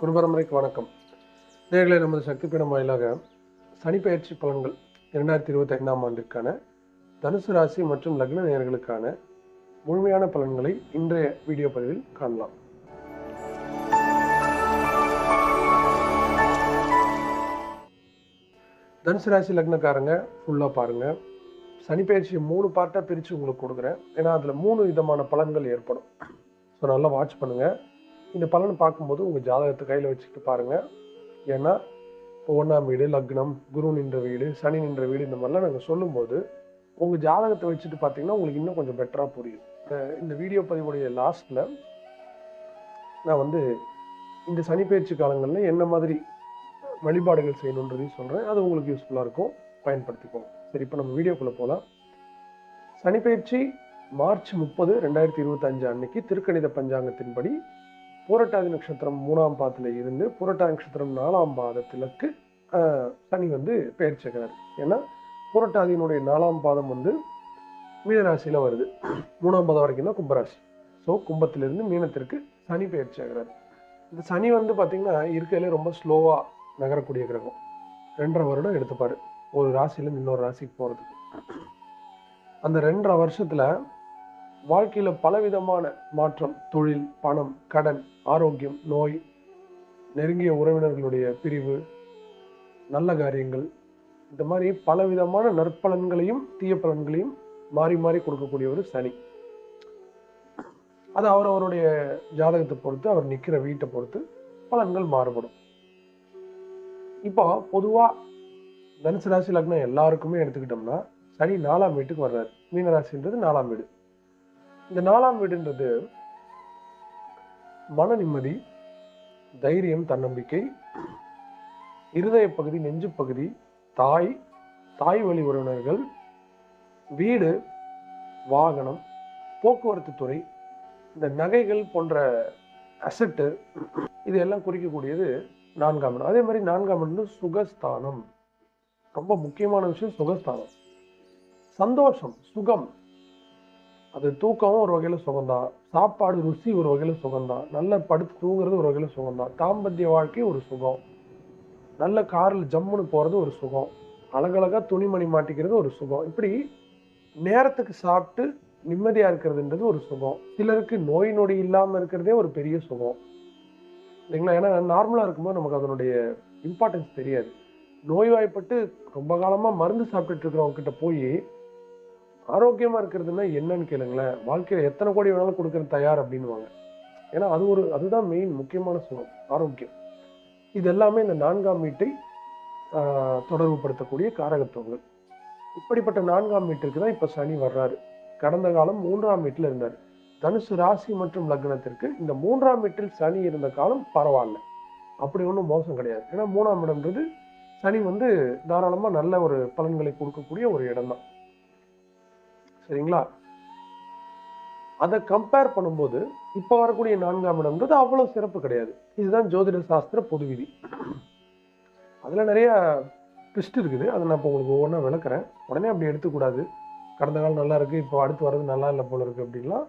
குருபரம்பரைக்கு வணக்கம். நேர்களை நமது சக்தி பீடம் வாயிலாக சனிப்பயிற்சி பலன்கள் இரண்டாயிரத்தி இருபத்தி ஐந்தாம் ஆண்டிற்கான தனுசு ராசி மற்றும் லக்ன நேர்களுக்கான முழுமையான பலன்களை இன்றைய வீடியோ பதிவில் காணலாம். தனுசு ராசி லக்னக்காரங்க ஃபுல்லாக பாருங்கள் சனிப்பயிற்சியை மூணு பார்ட்டாக பிரித்து உங்களுக்கு கொடுக்குறேன். ஏன்னா அதில் மூணு விதமான பலன்கள் ஏற்படும். ஸோ நல்லா வாட்ச் பண்ணுங்கள் இந்த பலனை பார்க்கும்போது உங்கள் ஜாதகத்தை கையில் வச்சுக்கிட்டு பாருங்கள் ஏன்னா இப்போ ஒன்றாம் வீடு லக்னம் குரு நின்ற வீடு சனி நின்ற வீடு இந்த மாதிரிலாம் நாங்கள் சொல்லும்போது உங்கள் ஜாதகத்தை வச்சுட்டு பார்த்தீங்கன்னா உங்களுக்கு இன்னும் கொஞ்சம் பெட்டராக புரியும். இந்த- வீடியோ பதிவுடைய லாஸ்ட்டில் நான் வந்து இந்த சனிப்பெயர்ச்சி காலங்களில் என்ன மாதிரி வழிபாடுகள் செய்யணுன்றதையும் சொல்கிறேன் அது உங்களுக்கு யூஸ்ஃபுல்லாக இருக்கும். பயன்படுத்திக்கோங்க. சரி இப்போ நம்ம வீடியோக்குள்ளே போகலாம் சனிப்பயிற்சி மார்ச் முப்பது ரெண்டாயிரத்தி இருபத்தஞ்சு அன்னைக்கு திருக்கணித பஞ்சாங்கத்தின்படி பூரட்டாதி நட்சத்திரம் மூணாம் பாதத்தில் இருந்து பூரட்டாதி நட்சத்திரம் நாலாம் பாதத்திலக்கு சனி வந்து பெயர்ச்சிக்கிறார் ஏன்னா பூரட்டாதியினுடைய நாலாம் பாதம் வந்து மீனராசியில் வருது. மூணாம் பாதம் வரைக்கும் தான் கும்பராசி. ஸோ கும்பத்திலிருந்து மீனத்திற்கு சனி பெயர்ச்சி ஆகிறார் இந்த சனி வந்து பார்த்திங்கன்னா இருக்கையிலே ரொம்ப ஸ்லோவாக நகரக்கூடிய கிரகம். ரெண்டரை வருடம் எடுத்துப்பார். ஒரு ராசியிலேருந்து இன்னொரு ராசிக்கு போகிறதுக்கு அந்த ரெண்டரை வருஷத்தில் வாழ்க்கையில் பலவிதமான மாற்றம் தொழில் பணம் கடன் ஆரோக்கியம் நோய் நெருங்கிய உறவினர்களுடைய பிரிவு நல்ல காரியங்கள் இந்த மாதிரி பலவிதமான நற்பலன்களையும் தீய பலன்களையும் மாறி மாறி கொடுக்கக்கூடிய ஒரு சனி. அது அவர் அவருடைய ஜாதகத்தை பொறுத்து அவர் நிற்கிற வீட்டை பொறுத்து பலன்கள் மாறுபடும். இப்போ பொதுவாக தனுசு ராசி லக்னம் எல்லாருக்குமே எடுத்துக்கிட்டோம்னா சனி நாலாம் வீட்டுக்கு வர்றாரு. மீனராசின்றது நாலாம் வீடு. இந்த நாலாம் வீடுன்றது மன நிம்மதி தைரியம் தன்னம்பிக்கை இருதய பகுதி நெஞ்சு பகுதி தாய் தாய் வழி உறவினர்கள் வீடு வாகனம் போக்குவரத்து துறை இந்த நகைகள் போன்ற அசட்டு இது எல்லாம் குறிக்கக்கூடியது நான்காம் இடம். அதே மாதிரி நான்காம் இடம் சுகஸ்தானம். ரொம்ப முக்கியமான விஷயம் சுகஸ்தானம். சந்தோஷம் சுகம். அது தூக்கமும் ஒரு வகையில் சுகம்தான் சாப்பாடு ருசி ஒரு வகையில் சுகம்தான் நல்ல படுத்து தூங்குறது ஒரு வகையில் சுகம்தான் தாம்பத்திய வாழ்க்கை ஒரு சுகம். நல்ல காரில் ஜம்முன்னு போகிறது ஒரு சுகம். அழகழகா துணிமணி மாட்டிக்கிறது ஒரு சுகம். இப்படி நேரத்துக்கு சாப்பிட்டு நிம்மதியாக இருக்கிறதுன்றது ஒரு சுகம். சிலருக்கு நோய் நொடி இல்லாமல் இருக்கிறதே ஒரு பெரிய சுகம். இல்லைங்களா ஏன்னா நார்மலாக இருக்கும்போது நமக்கு அதனுடைய இம்பார்ட்டன்ஸ் தெரியாது. நோய்வாய்ப்பட்டு ரொம்ப காலமாக மருந்து சாப்பிட்டுட்டு இருக்கிறவங்க கிட்ட போய் ஆரோக்கியமாக இருக்கிறதுனா என்னன்னு கேளுங்களேன். வாழ்க்கையில் எத்தனை கோடி வேணாலும் கொடுக்கற தயார் அப்படின்னுவாங்க. ஏன்னா அது ஒரு அதுதான் மெயின் முக்கியமான சுகம் ஆரோக்கியம். இது எல்லாமே இந்த நான்காம் வீட்டை தொடர்புபடுத்தக்கூடிய காரகத்துவங்கள். இப்படிப்பட்ட நான்காம் வீட்டிற்கு தான் இப்போ சனி வர்றாரு. கடந்த காலம் மூன்றாம் வீட்டில் இருந்தார். தனுசு ராசி மற்றும் லக்னத்திற்கு இந்த மூன்றாம் வீட்டில் சனி இருந்த காலம் பரவாயில்ல. அப்படி ஒன்றும் மோசம் கிடையாது. ஏன்னா மூணாம் இடம்ன்றது சனி வந்து தாராளமாக நல்ல ஒரு பலன்களை கொடுக்கக்கூடிய ஒரு இடம் தான் சரிங்களா? அதை கம்பேர் பண்ணும்போது இப்போ வரக்கூடிய நான்காம் இடம்ன்றது அவ்வளோ சிறப்பு கிடையாது. இதுதான் ஜோதிட சாஸ்திர பொது விதி. அதில் நிறைய ட்விஸ்ட் இருக்குது. அதை நான் இப்போ உங்களுக்கு ஒவ்வொன்றா விளக்குறேன். உடனே அப்படி எடுத்துக்கூடாது. கடந்த காலம் நல்லா இருக்குது இப்போ அடுத்து வர்றது நல்லா இல்லை போல இருக்குது அப்படின்லாம்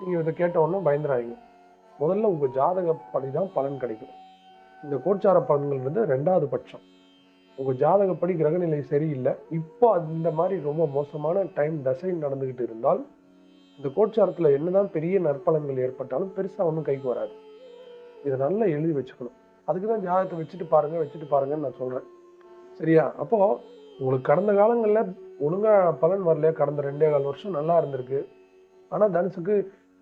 நீங்கள் இதை கேட்ட உடனே பயந்துறாங்க முதல்ல உங்கள் ஜாதகப்படி தான் பலன் கிடைக்கும். இந்த கோட்சார பலன்கள் வந்து ரெண்டாவது பட்சம். உங்கள் ஜாதகப்படி கிரகநிலை சரியில்லை. இப்போ அந்த மாதிரி ரொம்ப மோசமான டைம் தசை நடந்துக்கிட்டு இருந்தால் இந்த கோச்சாரத்தில் என்னதான் பெரிய நற்பலன்கள் ஏற்பட்டாலும் பெருசாக ஒன்றும் கைக்கு வராது. இதை நல்லா எழுதி வச்சுக்கணும். அதுக்கு தான் ஜாதகத்தை வச்சுட்டு பாருங்கள் வச்சுட்டு பாருங்கன்னு நான் சொல்கிறேன் சரியா? அப்போது உங்களுக்கு கடந்த காலங்களில் ஒழுங்காக பலன் வரலையா? கடந்த ரெண்டே கால் வருஷம் நல்லா இருந்திருக்கு. ஆனால் தனுசுக்கு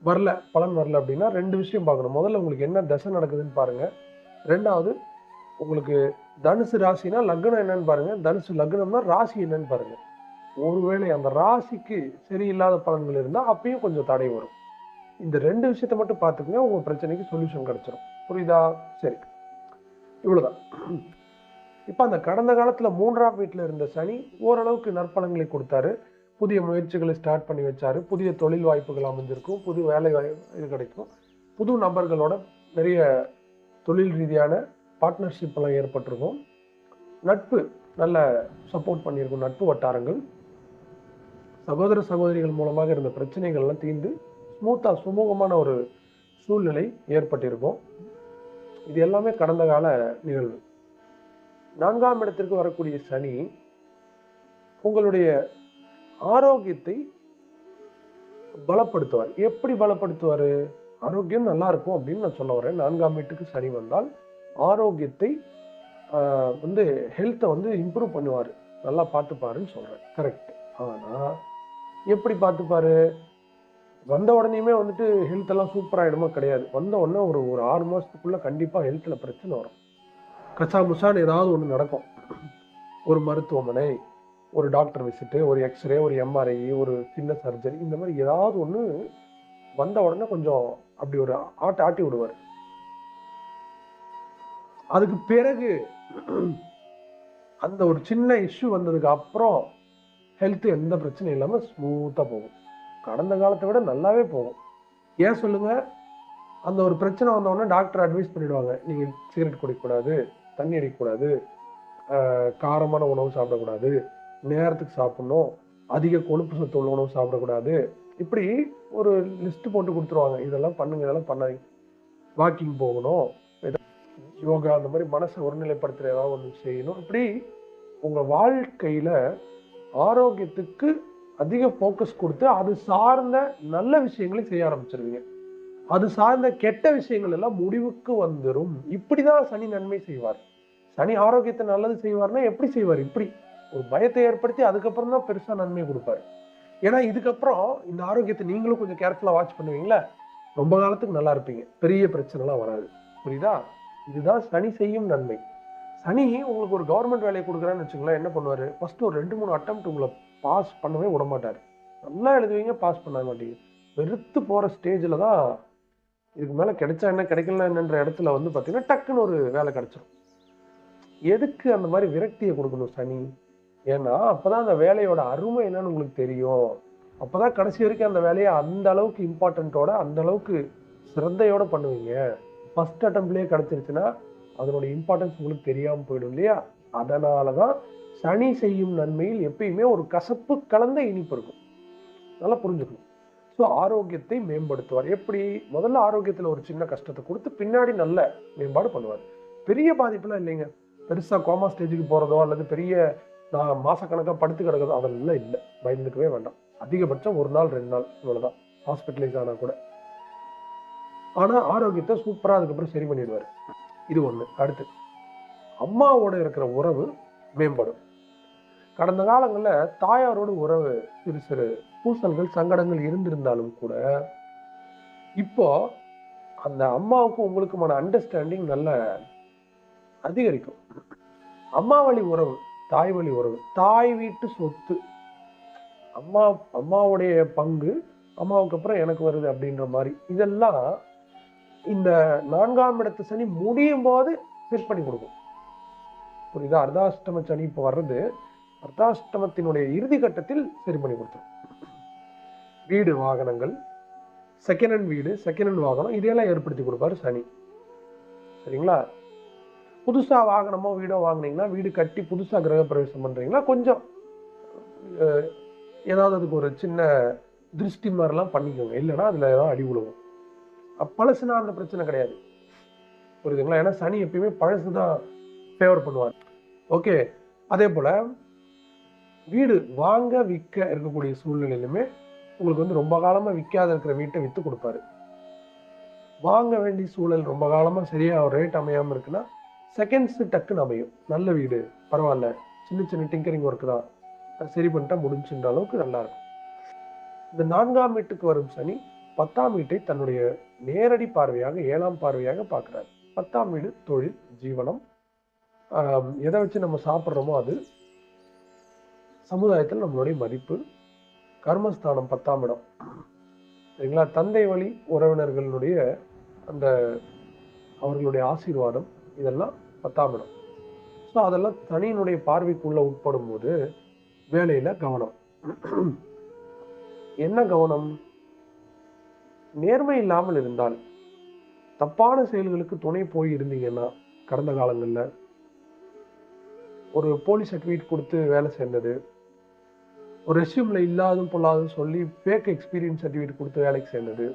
வரல பலன் வரல அப்படின்னா ரெண்டு விஷயம் பார்க்கணும். முதல்ல உங்களுக்கு என்ன தசை நடக்குதுன்னு பாருங்கள் ரெண்டாவது உங்களுக்கு தனுசு ராசினா லக்னம் என்னன்னு பாருங்க. தனுசு லக்னம்னா ராசி என்னன்னு பாருங்க. ஒருவேளை அந்த ராசிக்கு சரியில்லாத பலன்கள் இருந்தால் அப்பயும் கொஞ்சம் தடை வரும். இந்த ரெண்டு விஷயத்த மட்டும் பார்த்துக்கங்க உங்க பிரச்சனைக்கு சொல்யூஷன் கிடைச்சிரும். புரியுதா? சரி. இவ்வளவுதான். இப்போ அந்த கடந்த காலத்துல மூன்றாம் வீட்டில் இருந்த சனி ஓரளவுக்கு நற்பலன்களை கொடுத்தாரு. புதிய முயற்சிகளை ஸ்டார்ட் பண்ணி வச்சாரு. புதிய தொழில் வாய்ப்புகள் அமைஞ்சிருக்கும். புது வேலை இது கிடைக்கும். புது நபர்களோட நிறைய தொழில் ரீதியான பார்ட்னர்ஷிப்பெல்லாம் ஏற்பட்டிருக்கும். நட்பு நல்ல சப்போர்ட் பண்ணியிருக்கும் நட்பு வட்டாரங்கள். சகோதர சகோதரிகள் மூலமாக இருந்த பிரச்சனைகள்லாம் தீர்ந்து ஸ்மூத்தாக சுமூகமான ஒரு சூழ்நிலை ஏற்பட்டிருக்கும். இது எல்லாமே கடந்த கால நிகழ்வு. நான்காம் இடத்திற்கு வரக்கூடிய சனி உங்களுடைய ஆரோக்கியத்தை பலப்படுத்துவார். எப்படி பலப்படுத்துவார்? ஆரோக்கியம் நல்லா இருக்கும் அப்படின்னு நான் சொல்ல வரேன். நான்காம் வீட்டுக்கு சனி வந்தால் ஆரோக்கியத்தை வந்து ஹெல்த்தை வந்து இம்ப்ரூவ் பண்ணுவார். நல்லா பார்த்துப்பாருன்னு சொல்கிறேன் கரெக்ட் ஆனால் எப்படி பார்த்துப்பாரு? வந்த உடனேயுமே வந்துட்டு ஹெல்த் எல்லாம் சூப்பர் ஆகிடுமா கிடையாது. வந்த உடனே ஒரு ஒரு ஆறு மாதத்துக்குள்ளே கண்டிப்பாக ஹெல்த்தில் பிரச்சனை வரும். கச்சா முசான்னு ஏதாவது ஒன்று நடக்கும். ஒரு மருத்துவமனை ஒரு டாக்டர் விசிட்டு ஒரு எக்ஸ்ரே ஒரு எம்ஆர்ஐ ஒரு சின்ன சர்ஜரி இந்த மாதிரி ஏதாவது ஒன்று வந்த உடனே கொஞ்சம் அப்படி ஒரு ஆட்டை ஆட்டி விடுவார். அதுக்கு பிறகு அந்த ஒரு சின்ன இஷ்யூ வந்ததுக்கு அப்புறம் ஹெல்த் எந்த பிரச்சனையும் இல்லாமல் ஸ்மூத்தாக போகும். கடந்த காலத்தை விட நல்லாவே போகும். ஏன் சொல்லுங்க? அந்த ஒரு பிரச்சனை வந்தவொடனே டாக்டர் அட்வைஸ் பண்ணிடுவாங்க. நீங்கள் சிகரெட் குடிக்கக்கூடாது தண்ணி அடிக்கக்கூடாது காரமான உணவு சாப்பிடக்கூடாது நேரத்துக்கு சாப்பிடணும் அதிக கொழுப்பு சத்து உள்ள உணவு சாப்பிடக்கூடாது. இப்படி ஒரு லிஸ்ட் போட்டு கொடுத்துருவாங்க. இதெல்லாம் பண்ணுங்க இதெல்லாம் பண்ணாதீங்க. வாக்கிங் போகணும். யோகா அந்த மாதிரி மனசை ஒருநிலைப்படுத்துற ஏதாவது ஒன்று செய்யணும். இப்படி உங்க வாழ்க்கையில ஆரோக்கியத்துக்கு அதிக ஃபோக்கஸ் கொடுத்து அது சார்ந்த நல்ல விஷயங்களை செய்ய ஆரம்பிச்சிருவீங்க. அது சார்ந்த கெட்ட விஷயங்கள் எல்லாம் முடிவுக்கு வந்துரும். இப்படிதான் சனி நன்மை செய்வார். சனி ஆரோக்கியத்தை நல்லது செய்வார்னா எப்படி செய்வார்? இப்படி ஒரு பயத்தை ஏற்படுத்தி அதுக்கப்புறம் தான் பெருசா நன்மை கொடுப்பாரு. ஏன்னா இதுக்கப்புறம் இந்த ஆரோக்கியத்தை நீங்களும் கொஞ்சம் கேர்ஃபுல்லா வாட்ச் பண்ணுவீங்களா? ரொம்ப காலத்துக்கு நல்லா இருப்பீங்க. பெரிய பிரச்சனைலாம் வராது. புரியுதா? இதுதான் சனி செய்யும் நன்மை. சனி உங்களுக்கு ஒரு கவர்மெண்ட் வேலையை கொடுக்குறான்னு வச்சுங்களேன் என்ன பண்ணுவார்? ஃபஸ்ட்டு ஒரு ரெண்டு மூணு அட்டம் உங்களை பாஸ் பண்ணவே விட மாட்டார் நல்லா எழுதுவீங்க பாஸ் பண்ண மாட்டீங்க. வெறுத்து போகிற ஸ்டேஜில் தான் இதுக்கு மேலே கிடைச்சா என்ன கிடைக்கல என்னன்ற இடத்துல வந்து பார்த்தீங்கன்னா டக்குன்னு ஒரு வேலை கிடச்சிரும். எதுக்கு அந்த மாதிரி விரக்தியை கொடுக்கணும் சனி? ஏன்னா அப்போ தான் அந்த வேலையோட அருமை என்னன்னு உங்களுக்கு தெரியும். அப்போ தான் கடைசி வரைக்கும் அந்த வேலையை அந்த அளவுக்கு இம்பார்ட்டண்ட்டோட அந்த அளவுக்கு சிரத்தையோட பண்ணுவீங்க. ஃபஸ்ட் அட்டம்ப்ட்லேயே கிடச்சிருச்சுன்னா அதனோட இம்பார்ட்டன்ஸ் உங்களுக்கு தெரியாமல் போயிடும் இல்லையா? அதனால தான் சனி செய்யும் நன்மையில் எப்பயுமே ஒரு கசப்பு கலந்த இனிப்பு இருக்கும். நல்லா புரிஞ்சுக்கணும். ஸோ ஆரோக்கியத்தை மேம்படுத்துவார். எப்படி? முதல்ல ஆரோக்கியத்தில் ஒரு சின்ன கஷ்டத்தை கொடுத்து பின்னாடி நல்ல மேம்பாடு பண்ணுவார். பெரிய பாதிப்புலாம் இல்லைங்க. பெருசாக கோமா ஸ்டேஜுக்கு போகிறதோ அல்லது பெரிய நான் மாதக்கணக்காக படுத்து கிடக்கிறதோ அதெல்லாம் இல்லை. பயந்துக்கவே வேண்டாம். அதிகபட்சம் ஒரு நாள் ரெண்டு நாள் இவ்வளோதான் ஹாஸ்பிட்டலைஸ் ஆனால் கூட. ஆனால் ஆரோக்கியத்தை சூப்பராக அதுக்கப்புறம் சரி பண்ணிடுவாரு. இது ஒன்று அடுத்து அம்மாவோட இருக்கிற உறவு மேம்படும். கடந்த காலங்களில் தாயாரோட உறவு சிறு சிறு பூசல்கள் சங்கடங்கள் இருந்திருந்தாலும் கூட இப்போ அந்த அம்மாவுக்கும் உங்களுக்குமான அண்டர்ஸ்டாண்டிங் நல்ல அதிகரிக்கும். அம்மா வழி உறவு தாய் வழி உறவு தாய் வீட்டு சொத்து. அம்மா அம்மாவுடைய பங்கு அம்மாவுக்கு அப்புறம் எனக்கு வருது அப்படின்ற மாதிரி இதெல்லாம் இந்த நான்காம் இடத்து சனி முடியும் போது செட் பண்ணி கொடுக்கும். புரியுதா? அர்த்தாஷ்டம சனி இப்போ வர்றது அர்த்தாஷ்டமத்தினுடைய இறுதி கட்டத்தில் சரி பண்ணி கொடுத்துரும். வீடு வாகனங்கள் செகண்ட் ஹேண்ட் வீடு செகண்ட் ஹேண்ட் வாகனம் இதையெல்லாம் ஏற்படுத்தி கொடுப்பாரு சனி. சரிங்களா? புதுசாக வாகனமோ வீடோ வாங்குனீங்கன்னா வீடு கட்டி புதுசா கிரகப்பிரவேசம் பண்ணுறீங்கன்னா கொஞ்சம் ஏதாவது அதுக்கு ஒரு சின்ன திருஷ்டி மாதிரிலாம் பண்ணிக்கோங்க. இல்லைன்னா அதில் ஏதாவது அடி விழுவும் பழசுனா அந்த பிரச்சனை கிடையாது. புரியுதுங்களா? ஏன்னா சனி எப்பயுமே பழசு தான் ஃபேவர் பண்ணுவார். ஓகே அதே போல வீடு வாங்க விற்க இருக்கக்கூடிய சூழ்நிலையிலுமே உங்களுக்கு வந்து ரொம்ப காலமா விற்காத இருக்கிற வீட்டை வித்து கொடுப்பாரு. வாங்க வேண்டிய சூழல் ரொம்ப காலமா சரியா ஒரு ரேட் அமையாமல் இருக்குன்னா செகண்ட்ஸ் டக்குன்னு அமையும். நல்ல வீடு பரவாயில்ல. சின்ன சின்ன டிங்கரிங் ஒர்க் தான். சரி பண்ணிட்டா முடிஞ்சுன்ற அளவுக்கு நல்லா இருக்கும். இந்த நான்காம் வீட்டுக்கு வரும் சனி பத்தாம் வீட்டை தன்னுடைய நேரடி பார்வையாக ஏழாம் பார்வையாக பார்க்கிறார். பத்தாம் வீடு தொழில் ஜீவனம். எதை வச்சு நம்ம சாப்பிட்றோமோ அது. சமுதாயத்தில் நம்மளுடைய மதிப்பு. கர்மஸ்தானம் பத்தாம் இடம். சரிங்களா? தந்தை வழி உறவினர்களுடைய அந்த அவர்களுடைய ஆசீர்வாதம் இதெல்லாம் பத்தாம் இடம். ஸோ அதெல்லாம் தனியினுடைய பார்வைக்குள்ளே உட்படும் போது வேலையில் கவனம். என்ன கவனம்? நேர்மை இல்லாமல் இருந்தால் தப்பான செயல்களுக்கு துணை போய் இருந்தீங்கன்னா கடந்த காலங்களில் ஒரு போலீஸ் சர்டிஃபிகேட் கொடுத்து வேலை சேர்ந்தது ஒரு ரெஸ்யூமில் இல்லாதும் பொல்லாதும் சொல்லி ஃபேக் எக்ஸ்பீரியன்ஸ் சர்டிஃபிகேட் கொடுத்து வேலைக்கு சேர்ந்தது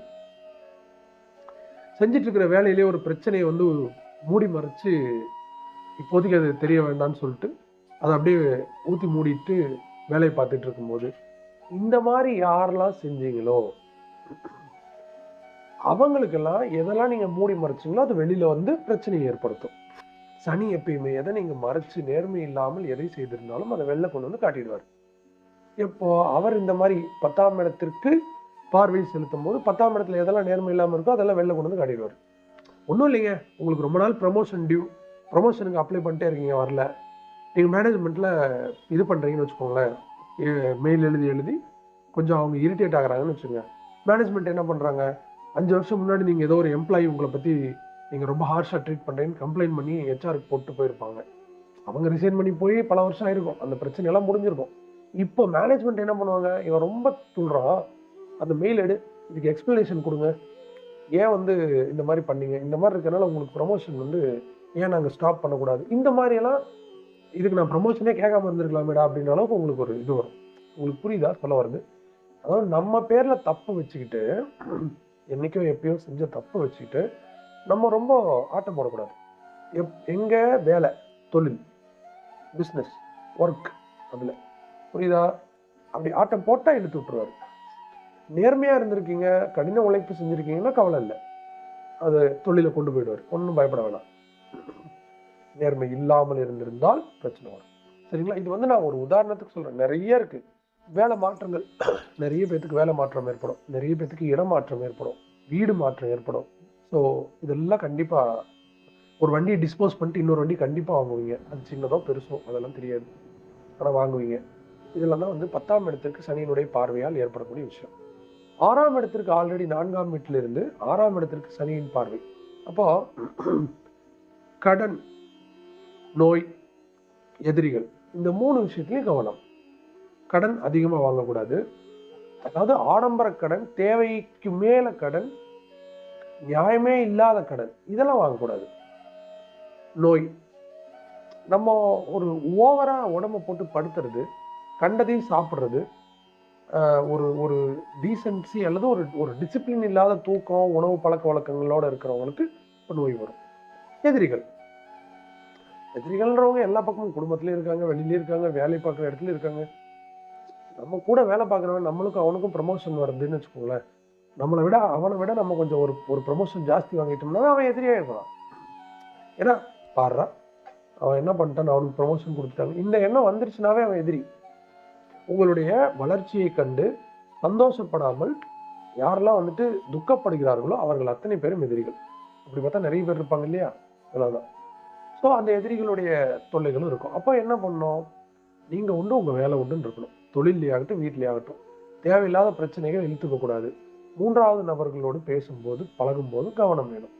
செஞ்சுட்டு இருக்கிற வேலையிலே ஒரு பிரச்சனையை வந்து மூடி மறைச்சு இப்போதைக்கு அது தெரிய வேண்டாம்னு சொல்லிட்டு அதை அப்படியே ஊற்றி மூடிட்டு வேலையை பார்த்துட்டு இருக்கும்போது இந்த மாதிரி யாரெல்லாம் செஞ்சீங்களோ அவங்களுக்கெல்லாம் எதெல்லாம் நீங்கள் மூடி மறைச்சிங்களோ அது வெளியில் வந்து பிரச்சனையை ஏற்படுத்தும். சனி எப்பயுமே எதை நீங்கள் மறைச்சு நேர்மை இல்லாமல் எதை செய்திருந்தாலும் அதை வெளில கொண்டு வந்து காட்டிடுவார். எப்போ அவர் இந்த மாதிரி பத்தாம் இடத்திற்கு பார்வை செலுத்தும் போது பத்தாம் இடத்துல எதெல்லாம் நேர்மை இல்லாமல் இருக்கோ அதெல்லாம் வெளில கொண்டு வந்து காட்டிடுவார். ஒன்றும் இல்லைங்க. உங்களுக்கு ரொம்ப நாள் ப்ரமோஷன் டியூ ப்ரமோஷனுக்கு அப்ளை பண்ணிட்டே இருக்கீங்க வரல. நீங்கள் மேனேஜ்மெண்ட்டில் இது பண்ணுறீங்கன்னு வச்சுக்கோங்களேன். மெயில் எழுதி எழுதி கொஞ்சம் அவங்க இரிட்டேட் ஆகிறாங்கன்னு வச்சுக்கோங்க. மேனேஜ்மெண்ட் என்ன பண்ணுறாங்க அஞ்சு வருஷம் முன்னாடி நீங்கள் ஏதோ ஒரு எம்ப்ளாயி உங்களை பற்றி நீங்கள் ரொம்ப ஹார்ஷாக ட்ரீட் பண்ணுறேன்னு கம்ப்ளைண்ட் பண்ணி ஹெச்ஆருக்கு போட்டு போயிருப்பாங்க. அவங்க ரிசைன் பண்ணி போய் பல வருஷம் ஆயிருக்கும். அந்த பிரச்சனையெல்லாம் முடிஞ்சிருக்கும். இப்போ மேனேஜ்மெண்ட் என்ன பண்ணுவாங்க? இவன் ரொம்ப துள்றான் அந்த மெயில் எடு. இதுக்கு எக்ஸ்பிளனேஷன் கொடுங்க. ஏன் வந்து இந்த மாதிரி பண்ணீங்க? இந்த மாதிரி இருக்கிறனால உங்களுக்கு ப்ரமோஷன் வந்து ஏன் நாங்கள் ஸ்டாப் பண்ணக்கூடாது? இந்த மாதிரியெல்லாம் இதுக்கு நான் ப்ரமோஷனே கேட்காம இருந்திருக்கலாமேடா அப்படின்ற அளவுக்கு உங்களுக்கு ஒரு இது வரும். உங்களுக்கு புரியுதா? சொல்ல வருது. அதாவது நம்ம பேரில் தப்பு வச்சுக்கிட்டு என்னைக்கோ எப்பயோ செஞ்ச தப்பை வச்சுக்கிட்டு நம்ம ரொம்ப ஆட்டம் போடக்கூடாது. எப் எங்கே வேலை? தொழில். பிஸ்னஸ் ஒர்க் அதில். புரியுதா? அப்படி ஆட்டம் போட்டால் இழுத்து விட்டுருவாரு. நேர்மையாக இருந்திருக்கீங்க கடின உழைப்பு செஞ்சுருக்கீங்கன்னா கவலை இல்லை. அது தொழிலை கொண்டு போயிடுவார். ஒன்றும் பயப்பட வேணாம். நேர்மை இல்லாமல் இருந்திருந்தால் பிரச்சனை வரும். சரிங்களா? இது வந்து நான் ஒரு உதாரணத்துக்கு சொல்கிறேன் நிறைய இருக்குது வேலை மாற்றங்கள் நிறைய பேர்த்துக்கு வேலை மாற்றம் ஏற்படும். நிறைய பேத்துக்கு இடமாற்றம் ஏற்படும். வீடு மாற்றம் ஏற்படும். ஸோ இதெல்லாம் கண்டிப்பாக ஒரு வண்டியை டிஸ்போஸ் பண்ணிட்டு இன்னொரு வண்டி கண்டிப்பாக வாங்குவீங்க. அது சின்னதோ பெருசோ அதெல்லாம் தெரியாது. ஆனால் வாங்குவீங்க. இதெல்லாம் தான் வந்து பத்தாம் இடத்திற்கு சனியினுடைய பார்வையால் ஏற்படக்கூடிய விஷயம். ஆறாம் இடத்திற்கு ஆல்ரெடி நான்காம் வீட்டிலிருந்து ஆறாம் இடத்திற்கு சனியின் பார்வை. அப்போ கடன் நோய் எதிரிகள் இந்த மூணு விஷயத்துலையும் கவனம். கடன் அதிகமாக வாங்கக்கூடாது. அதாவது ஆடம்பர கடன் தேவைக்கு மேல கடன் நியாயமே இல்லாத கடன் இதெல்லாம் வாங்கக்கூடாது. நோய். நம்ம ஒரு ஓவரா உடம்ப போட்டு படுத்துறது கண்டதையும் சாப்பிட்றது ஒரு ஒரு டீசென்சி அல்லது ஒரு ஒரு டிசிப்ளின் இல்லாத தூக்கம் உணவு பழக்க வழக்கங்களோட இருக்கிறவங்களுக்கு நோய் வரும். எதிரிகள். எதிரிகள்ன்றவங்க எல்லா பக்கமும் குடும்பத்துலேயும் இருக்காங்க வெளியிலேயும் இருக்காங்க வேலை பார்க்குற இடத்துல இருக்காங்க. நம்ம கூட வேலை பார்க்குறவன் நம்மளுக்கும் அவனுக்கும் ப்ரமோஷன் வருதுன்னு வச்சுக்கோங்களேன். நம்மளை விட அவனை விட நம்ம கொஞ்சம் ஒரு ஒரு ப்ரமோஷன் ஜாஸ்தி வாங்கிட்டோம்னா அவன் எதிரியாக இருப்பான் ஏன்னா பாடுறான் அவன் என்ன பண்ணிட்டான்? அவனுக்கு ப்ரமோஷன் கொடுத்துட்டாங்க. இந்த எண்ணம் வந்துருச்சுனாவே அவன் எதிரி. உங்களுடைய வளர்ச்சியை கண்டு சந்தோஷப்படாமல் யாரெல்லாம் வந்துட்டு துக்கப்படுகிறார்களோ அவர்கள் அத்தனை பேரும் எதிரிகள். அப்படி பார்த்தா நிறைய பேர் இருப்பாங்க இல்லையா? அதெல்லாம் ஸோ அந்த எதிரிகளுடைய தொல்லைகளும் இருக்கும். அப்போ என்ன பண்ணோம் நீங்கள் உண்டு உங்கள் வேலை உண்டுன்னு இருக்கணும். தொழிலே ஆகட்டும் வீட்டிலே ஆகட்டும் தேவையில்லாத பிரச்சனைகள் இழுத்துக்க கூடாது. மூன்றாவது நபர்களோடு பேசும்போது பழகும்போது கவனம் வேணும்.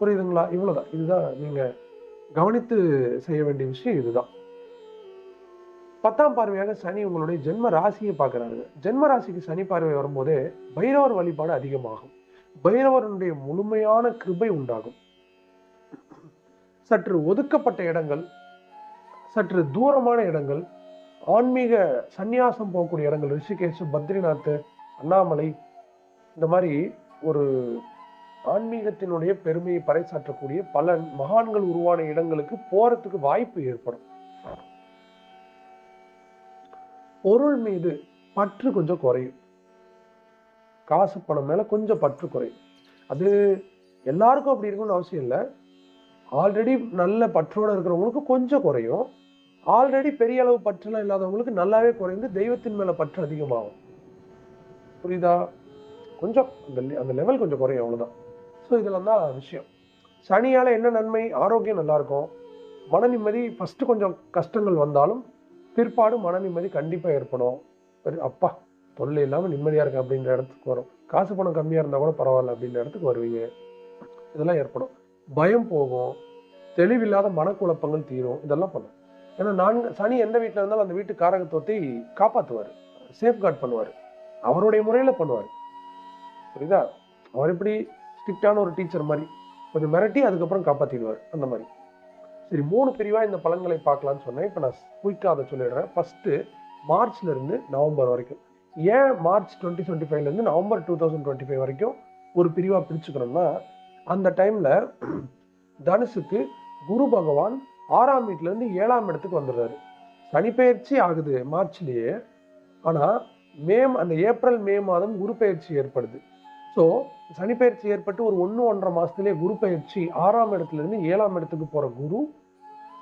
புரியுதுங்களா? இவ்வளவுதான். இதுதான் நீங்க கவனித்து செய்ய வேண்டிய விஷயம் இதுதான். பத்தாம் பார்வையாக சனி உங்களுடைய ஜென்ம ராசியை பார்க்குறாரு ஜென்ம ராசிக்கு சனி பார்வை வரும்போதே பைரவர் வழிபாடு அதிகமாகும். பைரவருடைய முழுமையான கிருபை உண்டாகும். சற்று ஒதுக்கப்பட்ட இடங்கள் சற்று தூரமான இடங்கள் ஆன்மீக சந்நியாசம் போகக்கூடிய இடங்கள் ரிஷிகேஷ் பத்ரிநாத் அண்ணாமலை இந்த மாதிரி ஒரு ஆன்மீகத்தினுடைய பெருமையை பறைசாற்றக்கூடிய பல மகான்கள் உருவான இடங்களுக்கு போறதுக்கு வாய்ப்பு ஏற்படும். பொருள் மீது பற்று கொஞ்சம் குறையும். காசு பணம் மேல கொஞ்சம் பற்று குறையும். அது எல்லாருக்கும் அப்படி இருக்கணும்னு அவசியம் இல்லை. ஆல்ரெடி நல்ல பற்றோட இருக்கிறவங்களுக்கு கொஞ்சம் குறையும். ஆல்ரெடி பெரிய அளவு பற்றுலாம் இல்லாதவங்களுக்கு நல்லாவே குறைந்து தெய்வத்தின் மேல பற்று அதிகமாகும். புரியுதா? கொஞ்சம் அந்த அந்த லெவல் கொஞ்சம் குறையும் அவ்வளோதான் ஸோ இதெல்லாம் தான் விஷயம். சனியால் என்ன நன்மை? ஆரோக்கியம் நல்லாயிருக்கும் மன நிம்மதி ஃபஸ்ட்டு கொஞ்சம் கஷ்டங்கள் வந்தாலும் பிற்பாடு மன நிம்மதி கண்டிப்பாக ஏற்படும். அப்பா தொல்லை இல்லாமல் நிம்மதியாக இருக்கு அப்படின்ற இடத்துக்கு வரும். காசு பணம் கம்மியாக இருந்தால் கூட பரவாயில்ல அப்படின்ற இடத்துக்கு வருவீங்க. இதெல்லாம் ஏற்படும். பயம் போகும். தெளிவில்லாத மனக்குழப்பங்கள் தீரும். இதெல்லாம் பண்ணும். ஏன்னா நான்கு சனி எந்த வீட்டில் இருந்தாலும் அந்த வீட்டு காரகத்துவத்தை காப்பாற்றுவார் சேஃப்கார்ட் பண்ணுவார். அவருடைய முறையில் பண்ணுவார். புரியுதா? அவர் எப்படி ஸ்ட்ரிக்டான ஒரு டீச்சர் மாதிரி கொஞ்சம் மிரட்டி அதுக்கப்புறம் காப்பாற்றிடுவார் அந்த மாதிரி. சரி மூணு பிரிவாக இந்த பலன்களை பார்க்கலான்னு சொன்னேன். இப்போ நான் குயிக்காக அதை சொல்லிடுறேன் ஃபஸ்ட்டு மார்ச்லேருந்து நவம்பர் வரைக்கும். ஏன் மார்ச் டுவெண்ட்டி டுவெண்ட்டி ஃபைவ்லேருந்து November two thousand twenty five வரைக்கும் ஒரு பிரிவாக பிரிச்சுக்கிறோம்னா அந்த டைமில் தனுசுக்கு குரு பகவான் ஆறாம் வீட்டிலேருந்து ஏழாம் இடத்துக்கு வந்துடுறாரு. சனிப்பெயர்ச்சி ஆகுது மார்ச்லேயே ஆனால் மே அந்த ஏப்ரல் மே மாதம் குரு பயிற்சி ஏற்படுது. ஸோ சனிப்பெயர்ச்சி ஏற்பட்டு ஒரு ஒன்று ஒன்றரை மாதத்துலேயே குரு பயிற்சி ஆறாம் இடத்துல இருந்து ஏழாம் இடத்துக்கு போகிற குரு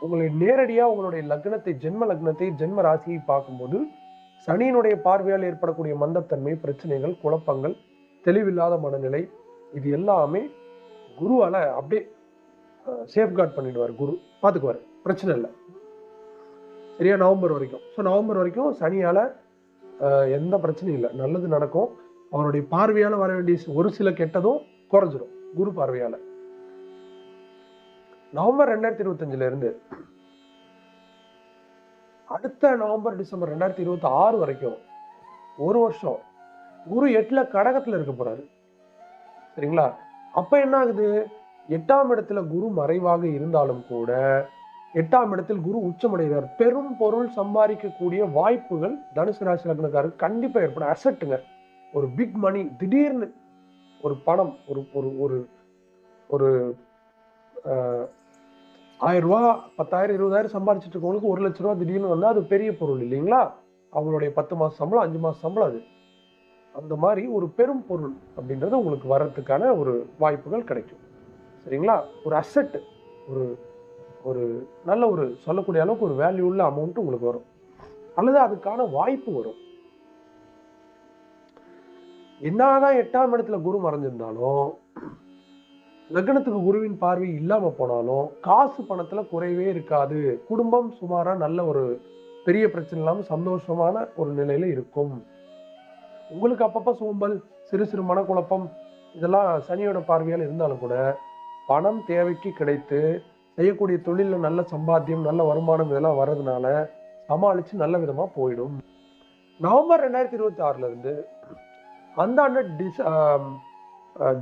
உங்களை நேரடியாக உங்களுடைய லக்னத்தை ஜென்ம லக்னத்தை ஜென்ம ராசியை பார்க்கும்போது சனியினுடைய பார்வையால் ஏற்படக்கூடிய மந்தத்தன்மை பிரச்சனைகள் குழப்பங்கள் தெளிவில்லாத மனநிலை இது எல்லாமே குருவால் அப்படியே சேஃப்கார்ட் பண்ணிடுவார் குரு. பார்த்துக்குவார் பிரச்சனை இல்லை. சரியா? நவம்பர் வரைக்கும். ஸோ நவம்பர் வரைக்கும் சனியால எந்த பிரச்சனையும் இல்லை. நல்லது நடக்கும். அவருடைய பார்வையால் வர வேண்டிய ஒரு சில கெட்டதும் குறைஞ்சிரும். குரு பார்வையால். நவம்பர் ரெண்டாயிரத்தி இருபத்தஞ்சுல இருந்து அடுத்த நவம்பர் டிசம்பர் ரெண்டாயிரத்தி இருபத்தி ஆறு வரைக்கும் ஒரு வருஷம் குரு எட்டில் கடகத்தில் இருக்க போகிறாரு சரிங்களா? அப்போ என்ன ஆகுது? எட்டாம் இடத்துல குரு மறைவாக இருந்தாலும் கூட எட்டாம் இடத்தில் குரு உச்சமடைகிறார். பெரும் பொருள் சம்பாதிக்கக்கூடிய வாய்ப்புகள் தனுசு ராசி லக்னக்காரருக்கு கண்டிப்பாக ஏற்படும். அசட்டுங்க ஒரு பிக் மணி திடீர்னு ஒரு பணம் ஒரு ஒரு ஒரு ஒரு ஆயிரம் ரூபா பத்தாயிரம் இருபதாயிரம் சம்பாதிச்சிட்டு இருக்கவங்களுக்கு ஒரு லட்ச ரூபா திடீர்னு வந்தால் அது பெரிய பொருள் இல்லைங்களா? அவங்களுடைய பத்து மாதம் சம்பளம் அஞ்சு மாதம் சம்பளம் அது. அந்த மாதிரி ஒரு பெரும் பொருள் அப்படின்றது உங்களுக்கு வர்றதுக்கான ஒரு வாய்ப்புகள் கிடைக்கும். சரிங்களா? ஒரு அசெட் ஒரு ஒரு நல்ல ஒரு சொல்லக்கூடிய அளவுக்கு ஒரு வேல்யூ உள்ள அமௌண்ட் உங்களுக்கு வரும். அல்லது அதுக்கான வாய்ப்பு வரும். என்னதான் எட்டாம் இடத்துல குரு மறைஞ்சிருந்தாலும் லக்னத்துக்கு குருவின் பார்வை இல்லாம போனாலும் காசு பணத்துல குறைவே இருக்காது. குடும்பம் சுமாரா நல்ல ஒரு பெரிய பிரச்சனை இல்லாம சந்தோஷமான ஒரு நிலையில இருக்கும். உங்களுக்கு அப்பப்ப சோம்பல் சிறு சிறு மனக்குழப்பம் இதெல்லாம் சனியோட பார்வையால் இருந்தாலும் கூட பணம் தேவைக்கு கிடைத்து செய்யக்கூடிய தொழிலில் நல்ல சம்பாத்தியம் நல்ல வருமானம் இதெல்லாம் வர்றதுனால சமாளித்து நல்ல விதமாக போயிடும். நவம்பர் ரெண்டாயிரத்தி இருபத்தி ஆறுலேருந்து அந்த ஆண்டு டிஸ்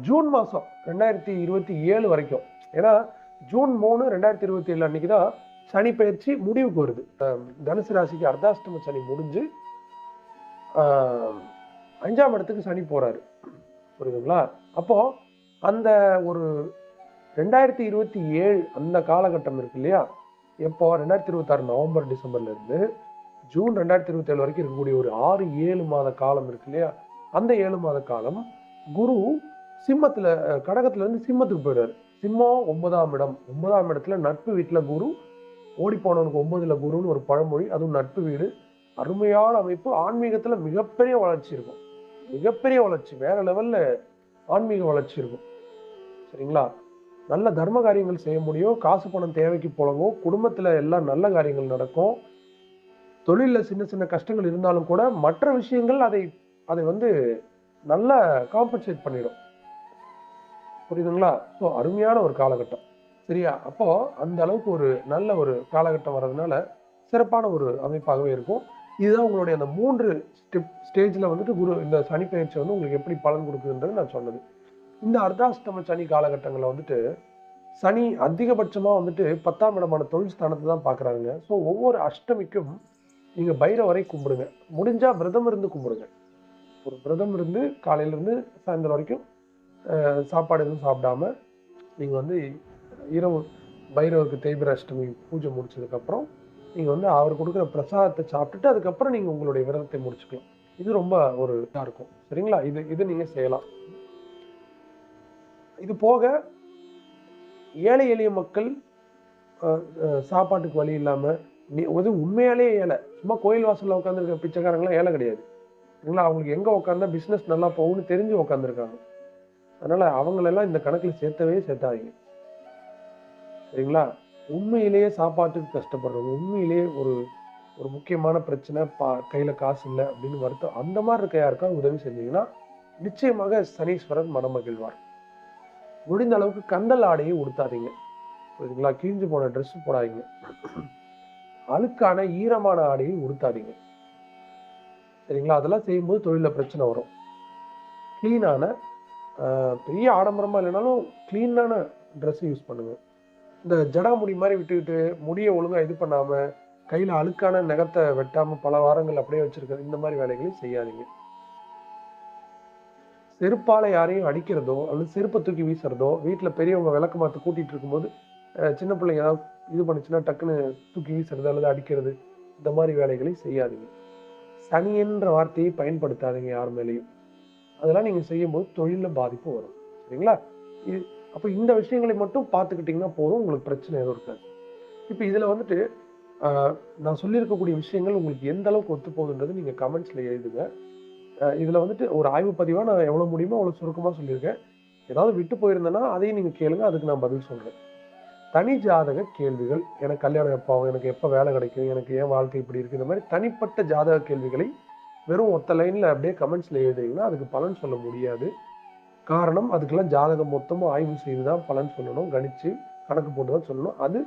ஜூன் மாதம் ரெண்டாயிரத்தி இருபத்தி ஏழு வரைக்கும். ஏன்னா ஜூன் மூணு ரெண்டாயிரத்தி இருபத்தி ஏழு அன்னைக்கு தான் சனி பயிற்சி முடிவுக்கு வருது. தனுசு ராசிக்கு அர்த்தாஷ்டம சனி முடிஞ்சு அஞ்சாம் இடத்துக்கு சனி போகிறாரு புரியுதுங்களா? அப்போது அந்த ஒரு ரெண்டாயிரத்தி இருபத்தி ஏழு அந்த காலகட்டம் இருக்கு இல்லையா? எப்போ? ரெண்டாயிரத்தி இருபத்தாறு நவம்பர் டிசம்பர்ல இருந்து ஜூன் ரெண்டாயிரத்தி இருபத்தி ஏழு வரைக்கும் இருக்கக்கூடிய ஒரு ஆறு ஏழு மாத காலம் இருக்கு இல்லையா? அந்த ஏழு மாத காலம் குரு சிம்மத்துல கடகத்துலேருந்து கடகத்துல இருந்து சிம்மத்துக்கு போயிடுவார் சிம்மம் ஒன்பதாம் இடம். ஒன்பதாம் இடத்துல நட்பு வீட்டில் குரு ஓடி போனவனுக்கு ஒன்பதுல குருன்னு ஒரு பழமொழி அதுவும் நட்பு வீடு. அருமையான அமைப்பு. ஆன்மீகத்துல மிகப்பெரிய வளர்ச்சி இருக்கும். மிகப்பெரிய வளர்ச்சி. வேற லெவல்ல ஆன்மீக வளர்ச்சி இருக்கும். சரிங்களா? நல்ல தர்ம காரியங்கள் செய்ய முடியும். காசு பணம் தேவைக்கு புழங்கும் குடும்பத்தில் எல்லாம் நல்ல காரியங்கள் நடக்கும். தொழிலில் சின்ன சின்ன கஷ்டங்கள் இருந்தாலும் கூட மற்ற விஷயங்கள் அதை அதை வந்து நல்லா காம்பன்சேட் பண்ணிடும். புரியுதுங்களா? ஸோ அருமையான ஒரு காலகட்டம். சரியா? அப்போது அந்த அளவுக்கு ஒரு நல்ல ஒரு காலகட்டம் வர்றதுனால சிறப்பான ஒரு அமைப்பாகவே இருக்கும். இதுதான் உங்களுடைய அந்த மூன்று ஸ்டெப் ஸ்டேஜில் வந்துட்டு குரு இந்த சனி பயிற்சி வந்து உங்களுக்கு எப்படி பலன் கொடுக்குதுன்றது நான் சொன்னது. இந்த அர்த்தாஷ்டம சனி காலகட்டங்களில் வந்துட்டு சனி அதிகபட்சமாக வந்துட்டு பத்தாம் இடமான தொழில் ஸ்தானத்தை தான் பார்க்குறாங்க ஸோ ஒவ்வொரு அஷ்டமிக்கும் நீங்கள் பைரவரை கும்பிடுங்க. முடிஞ்சால் விரதம் இருந்து கும்பிடுங்க. ஒரு விரதம் இருந்து காலையிலேருந்து சாயந்தரம் வரைக்கும் சாப்பாடு எதுவும் சாப்பிடாம நீங்கள் வந்து இரவு பைரவருக்கு தேய்பிர அஷ்டமி பூஜை முடிச்சதுக்கப்புறம் நீங்கள் வந்து அவர் கொடுக்குற பிரசாதத்தை சாப்பிட்டுட்டு அதுக்கப்புறம் நீங்கள் உங்களுடைய விரதத்தை முடிச்சுக்கலாம். இது ரொம்ப ஒரு இதாக இருக்கும். சரிங்களா? இது இது நீங்கள் செய்யலாம். இது போக ஏழை எளிய மக்கள் சாப்பாட்டுக்கு வழி இல்லாமல் நீ அது உண்மையாலே ஏழை. சும்மா கோயில் வாசலில் உட்காந்துருக்க பிச்சைக்காரங்களாம் ஏழை கிடையாது. சரிங்களா அவங்களுக்கு எங்கே உட்காந்தா பிஸ்னஸ் நல்லா போகும்னு தெரிஞ்சு உட்காந்துருக்காங்க அதனால் அவங்களெல்லாம் இந்த கணக்கில் சேர்த்தவே சேர்த்தாதீங்க. சரிங்களா? உண்மையிலேயே சாப்பாட்டுக்கு கஷ்டப்படுறவங்க உண்மையிலேயே ஒரு ஒரு முக்கியமான பிரச்சனை பா கையில் காசு இல்லை அப்படின்னு வருத்தம் அந்த மாதிரி இருக்க யாருக்காவது உதவி செஞ்சீங்கன்னா நிச்சயமாக சனீஸ்வரன் மனமகிழ்வார். முடிந்த அளவுக்கு கந்தல் ஆடையை உடுத்தாதீங்க. புரியுதுங்களா? கிழிஞ்சு போன ட்ரெஸ் போடாதீங்க. அழுக்கான ஈரமான ஆடையை உடுத்தாதீங்க. சரிங்களா? அதெல்லாம் செய்யும்போது தொழிலில் பிரச்சனை வரும். க்ளீனான பெரிய ஆடம்பரமாக இல்லைனாலும் க்ளீனான ட்ரெஸ் யூஸ் பண்ணுங்கள் இந்த ஜடா முடி மாதிரி விட்டுக்கிட்டு முடியை ஒழுங்காக இது பண்ணாமல் கையில் அழுக்கான நகத்தை வெட்டாமல் பல வாரங்கள் அப்படியே வச்சுருக்க இந்த மாதிரி வேலைகளையும் செய்யாதீங்க. செருப்பால் யாரையும் அடிக்கிறதோ அல்லது செருப்பை தூக்கி வீசுறதோ வீட்டில் பெரியவங்க விளக்கு மாற்ற கூட்டிட்டு இருக்கும்போது சின்ன பிள்ளைங்க ஏதாவது இது பண்ணுச்சுன்னா டக்குன்னு தூக்கி வீசுறது அல்லது அடிக்கிறது இந்த மாதிரி வேலைகளை செய்யாதீங்க. சனின்ற வார்த்தையை பயன்படுத்தாதீங்க யார் மேலேயும். அதெல்லாம் நீங்கள் செய்யும்போது தொழிலில் பாதிப்பு வரும். சரிங்களா? இது அப்போ இந்த விஷயங்களை மட்டும் பார்த்துக்கிட்டிங்கன்னா போதும் உங்களுக்கு பிரச்சனை எதுவும் இருக்காது. இப்போ இதில் வந்துட்டு நான் சொல்லியிருக்கக்கூடிய விஷயங்கள் உங்களுக்கு எந்த அளவுக்கு ஒத்து போகுதுன்றது நீங்கள் கமெண்ட்ஸில் எழுதுங்க. இதில் வந்துட்டு ஒரு ஆய்வு பதிவாக நான் எவ்வளோ முடியுமோ அவ்வளோ சுருக்கமாக சொல்லியிருக்கேன். ஏதாவது விட்டு போயிருந்தேன்னா அதையும் நீங்கள் கேளுங்க அதுக்கு நான் பதில் சொல்கிறேன் தனி ஜாதக கேள்விகள் எனக்கு கல்யாணம் எப்போ ஆகும் எனக்கு எப்போ வேலை கிடைக்கும் எனக்கு ஏன் வாழ்க்கை இப்படி இருக்குது இந்த மாதிரி தனிப்பட்ட ஜாதக கேள்விகளை வெறும் ஒத்த லைனில் அப்படியே கமெண்ட்ஸில் எழுதிங்கன்னா அதுக்கு பலன் சொல்ல முடியாது. காரணம் அதுக்கெல்லாம் ஜாதகம் மொத்தமும் ஆய்வு செய்து தான் பலன் சொல்லணும் கணித்து கணக்கு போட்டு தான் சொல்லணும். அது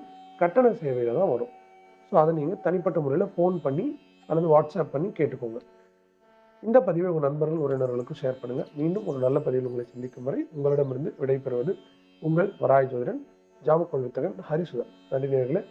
கட்டண சேவையில் தான் வரும். ஸோ அதை நீங்கள் தனிப்பட்ட முறையில் ஃபோன் பண்ணி அல்லது வாட்ஸ்அப் பண்ணி கேட்டுக்கோங்க. இந்த பதிவை உங்கள் நண்பர்கள் உறவினர்களுக்கும் ஷேர் பண்ணுங்கள் மீண்டும் ஒரு நல்ல பதிவில் உங்களை சந்திக்கும் வரை உங்களிடமிருந்து விடைபெறுவது உங்கள் வராய் ஜோதிடன் ஜாமக்கோள் வித்தகன் ஹரிசுதன் நன்றி நேர்களை